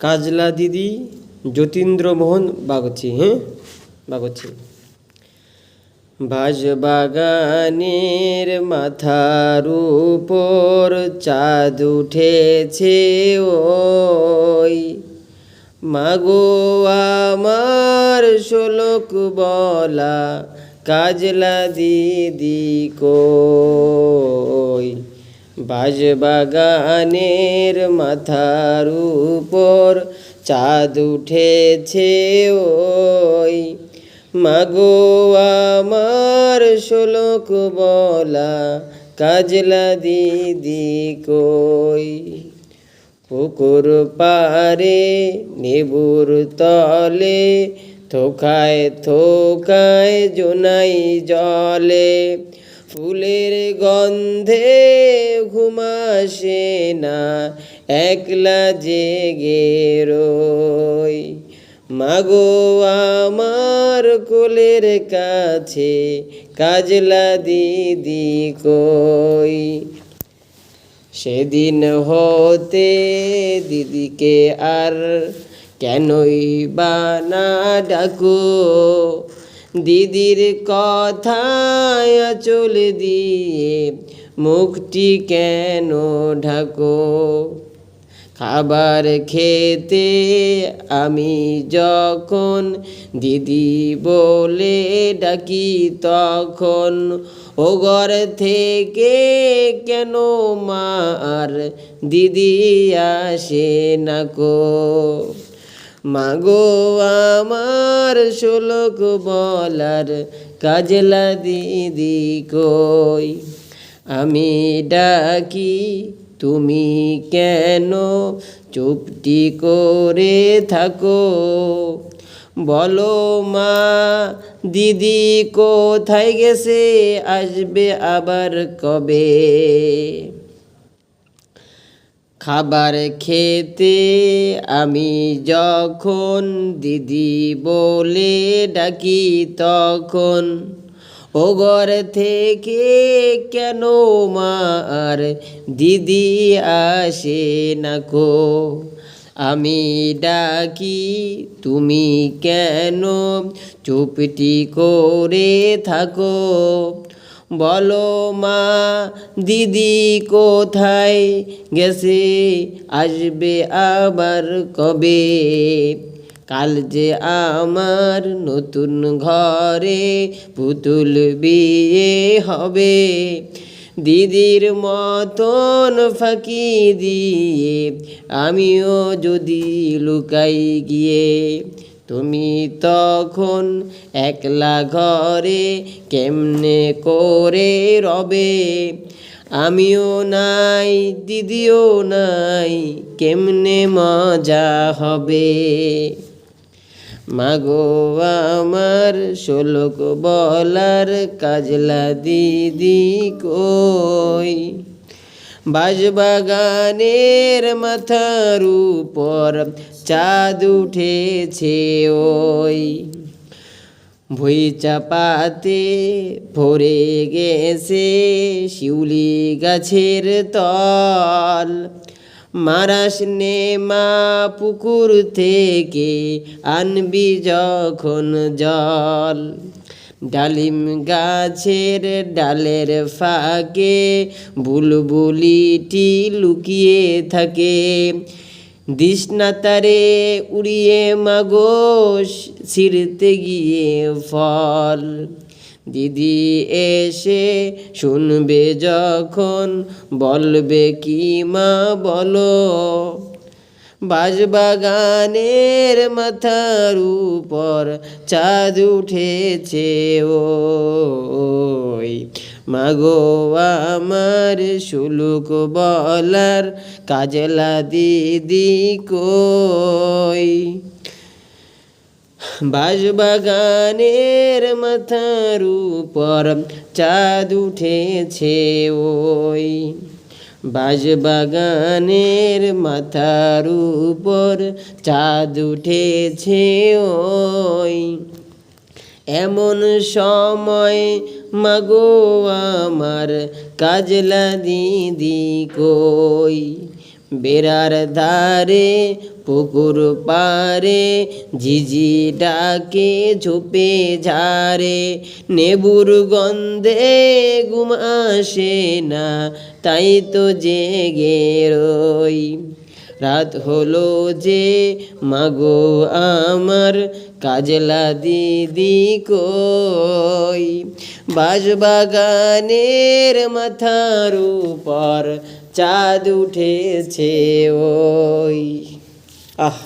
কাজলা দিদি যতীন্দ্রমোহন বাগচি হ্যাঁ? বাগচি। বাগানের মাথার উপর চাঁদ উঠেছে ওই। মাগো আমার শোলক বলা, কাজলা দিদি কই? বাগানের মাথার উপর চাঁদ উঠেছে ওই। মাগো, আমার শোলক বলা কাজলা দিদি কই। পুকুর পারে নেবুর তলে, থোকায় থোকায় জোনাই জলে। ফুলের গন্ধে ঘুমাসে না, একলা জেগে রই। মাগো আমার কোলের কাছে, কাজলা দিদি কই। সেদিন হতে দিদিকে আর কেনই বা না ডাকো। দিদির কথায় চল দিয়ে মুখটি কেন ঢাকো? খাবার খেতে আমি যখন দিদি বলে ডাকি তখন, ও ঘর থেকে কেন মা আর দিদি আসে না কো মাগো আমার শোলক বলার কাজলা দিদি কই? আমি ডাকি, তুমি কেন চুপটি করে থাকো? বলো মা, দিদি কোথায় গেছে? আসবে আবার কবে? খাবার খেতে আমি যখন দিদি বলে ডাকি তখন, ও ঘর থেকে কেন মার দিদি আসে না কো? আমি ডাকি, তুমি কেন চুপটি করে থাকো? বলো মা, দিদি কোথায়? গেছে, আসবে আবার কবে? কাল যে আমার নতুন ঘরে পুতুল বিয়ে হবে। দিদির মতন ফাঁকি দিয়ে আমিও যদি লুকাই গিয়ে তুমি তখন একলা ঘরে কেমনে করে রবে? আমিও নাই, দিদিও নাই, কেমনে মজা হবে? মাগো আমার শোলক বলার কাজলা দিদি কই? বাজবাগানের মাথার উপর চাঁদ উঠেছে ওই। ভুই চাপাতে ভরে গেছে শিউলি গাছের তল। মারাস নে মা পুকুর থেকে আনবি যখন জল। ডালিম গাছের ডালের ফাঁকে বুলবুলিটি লুকিয়ে থাকে। দৃষ্ণাতারে উড়িয়ে মাগো ছিঁড়তে গিয়ে ফল। দিদি এসে শুনবে যখন বলবে কি মা বলো। বাজবাগানের মাথার উপর চাঁদ উঠেছে, ওই। মাগো, আমার শুলুক বলার কাজলা দিদি কই? বাজবাগানের মাথার উপর চাঁদ উঠেছে, ওই। বাজবাগানের মাথার উপর চাঁদ উঠেছে ওই। এমন সময়, মাগো আমার কাজলা দিদি কই? বেড়ার ধারে পুকুর পারে ঝিঝি ডাকে, ঝোপে ঝারে নেবুর গন্ধে ঘুম আসে না, তাই তো জেগে রই। রাত হলো যে, মাগো আমার কাজলা দিদি কই? বাঁশবাগানের মাথার উপর চাঁদ উঠেছে ওই। আহ